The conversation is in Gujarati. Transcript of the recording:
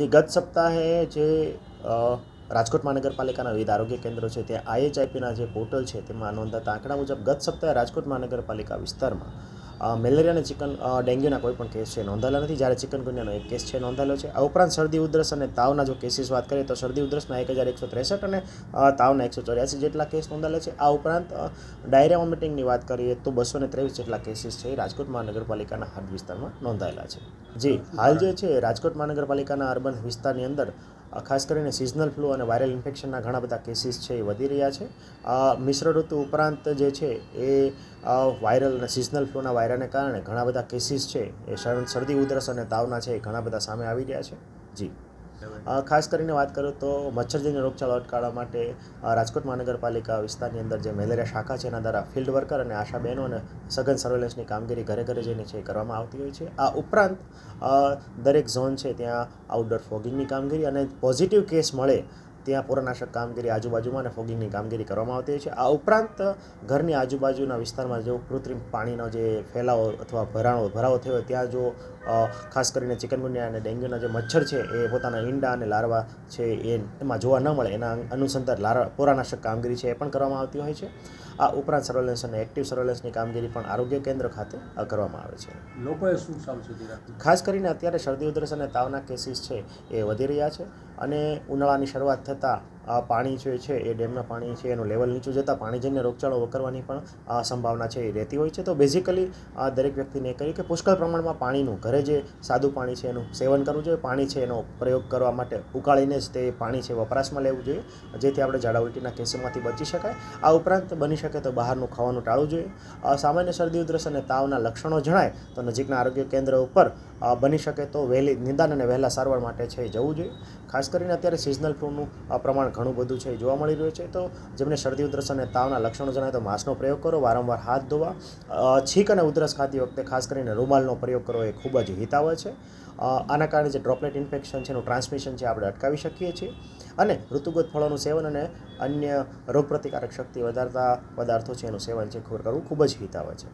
જે ગત સપ્તાહે જે રાજકોટ મહાનગરપાલિકાના વિવિધ આરોગ્ય કેન્દ્રો છે, ત્યાં આઈએચઆઈપીના જે પોર્ટલ છે, તેમાં નોંધાતા આંકડા મુજબ ગત સપ્તાહે રાજકોટ મહાનગરપાલિકા વિસ્તારમાં મેલેરિયા અને ચિકન ડેન્ગ્યુના કોઈ પણ કેસ છે, નોંધાયેલા નથી. જ્યારે ચિકનગુનિયાનો એક કેસ છે, નોંધાયેલો છે. આ ઉપરાંત શરદી, ઉધરસ અને તાવના જો કેસીસ વાત કરીએ, તો શરદી, ઉધરસના એક હજાર એકસો ત્રેસઠ અને તાવના એકસો ચોર્યાસી જેટલા કેસ નોંધાયેલા છે. આ ઉપરાંત ડાયરિયા વોમિટિંગની વાત કરીએ તો બસો ત્રેવીસ જેટલા કેસીસ છે રાજકોટ મહાનગરપાલિકાના હદ વિસ્તારમાં નોંધાયેલા છે. જી, હાલ જે છે, રાજકોટ મહાનગરપાલિકાના અર્બન વિસ્તારની અંદર ખાસ કરીને સિઝનલ ફ્લૂ અને વાયરલ ઇન્ફેક્શનના ઘણા બધા કેસીસ છે એ વધી રહ્યા છે. મિશ્ર ઋતુ ઉપરાંત જે છે એ વાયરલ અને સિઝનલ ફ્લૂના વાયરાને કારણે ઘણા બધા કેસીસ છે એ શર- શરદી, ઉધરસ અને તાવના છે એ ઘણા બધા સામે આવી રહ્યા છે. જી. ખાસ કરીને વાત કરું તો મચ્છરજન્ય રોગચાળો અટકાવવા માટે રાજકોટ મહાનગરપાલિકા વિસ્તારની અંદર જે મેલેરિયા શાખા છે એના દ્વારા ફિલ્ડ વર્કર અને આશા બહેનો અને સઘન સર્વેલન્સની કામગીરી ઘરે ઘરે જઈને છે કરવામાં આવતી હોય છે. આ ઉપરાંત દરેક ઝોન છે ત્યાં આઉટડોર ફોગિંગની કામગીરી અને પોઝિટિવ કેસ મળે ત્યાં પુરાનાશક કામગીરી આજુબાજુમાં અને ફોગિંગની કામગીરી કરવામાં આવતી હોય છે. આ ઉપરાંત ઘરની આજુબાજુના વિસ્તારમાં જો કૃત્રિમ પાણીનો જે ફેલાવો અથવા ભરાણો ભરાવો થયો હોય ત્યાં જો ખાસ કરીને ચિકનગુનિયા અને ડેન્ગ્યુના જે મચ્છર છે એ પોતાના ઈંડા અને લાર્વા છે એ એમાં જોવા ન મળે. એના અનુસંધાન લાર્વા પોરાનાશક કામગીરી છે એ પણ કરવામાં આવતી હોય છે. આ ઉપરાંત સર્વેલન્સ અને એક્ટિવ સર્વેલન્સની કામગીરી પણ આરોગ્ય કેન્દ્ર ખાતે કરવામાં આવે છે. લોકોએ શું સાવચેતી રાખવી? ખાસ કરીને અત્યારે શરદી ઉધરસ અને તાવના કેસીસ છે એ વધી રહ્યા છે. અને ઉનાળાની શરૂઆત થતાં પાણી જે છે એ ડેમના પાણી છે, એનું લેવલ નીચું જતાં પાણીજન્ય રોગચાળો વકરવાની પણ સંભાવના છે એ રહેતી હોય છે. તો બેઝિકલી આ દરેક વ્યક્તિને એ કહ્યું કે પુષ્કળ પ્રમાણમાં પાણીનું, ઘરે જે સાદું પાણી છે એનું સેવન કરવું જોઈએ, પાણી છે એનો પ્રયોગ કરવા માટે ઉકાળીને જ તે પાણી છે વપરાશમાં લેવું જોઈએ, જેથી આપણે ઝાડા ઉલટીના કેસોમાંથી બચી શકાય. આ ઉપરાંત બની શકે તો બહારનું ખાવાનું ટાળવું જોઈએ. સામાન્ય શરદી ઉધરસ અને તાવના લક્ષણો જણાય તો નજીકના આરોગ્ય કેન્દ્ર ઉપર બની શકે તો વહેલી, નિદાન અને વહેલા સારવાર માટે છે જવું જોઈએ. ખાસ કરીને અત્યારે સિઝનલ ફ્લૂનું પ્રમાણ ઘણું બધું છે એ જોવા મળી રહ્યું છે. તો જેમને શરદી, ઉધરસ અને તાવના લક્ષણો જણાય તો માસ્કનો પ્રયોગ કરો, વારંવાર હાથ ધોવા. છીક અને ઉધરસ ખાતી વખતે ખાસ કરીને રૂમાલનો પ્રયોગ કરવો એ ખૂબ જ હિતાવહ છે. આના કારણે જે ડ્રોપલેટ ઇન્ફેક્શન છે એનું ટ્રાન્સમિશન છે આપણે અટકાવી શકીએ છીએ. અને ઋતુગત ફળોનું સેવન અને અન્ય રોગપ્રતિકારક શક્તિ વધારતા પદાર્થો છે એનું સેવન છે કરવું ખૂબ જ હિતાવહ છે.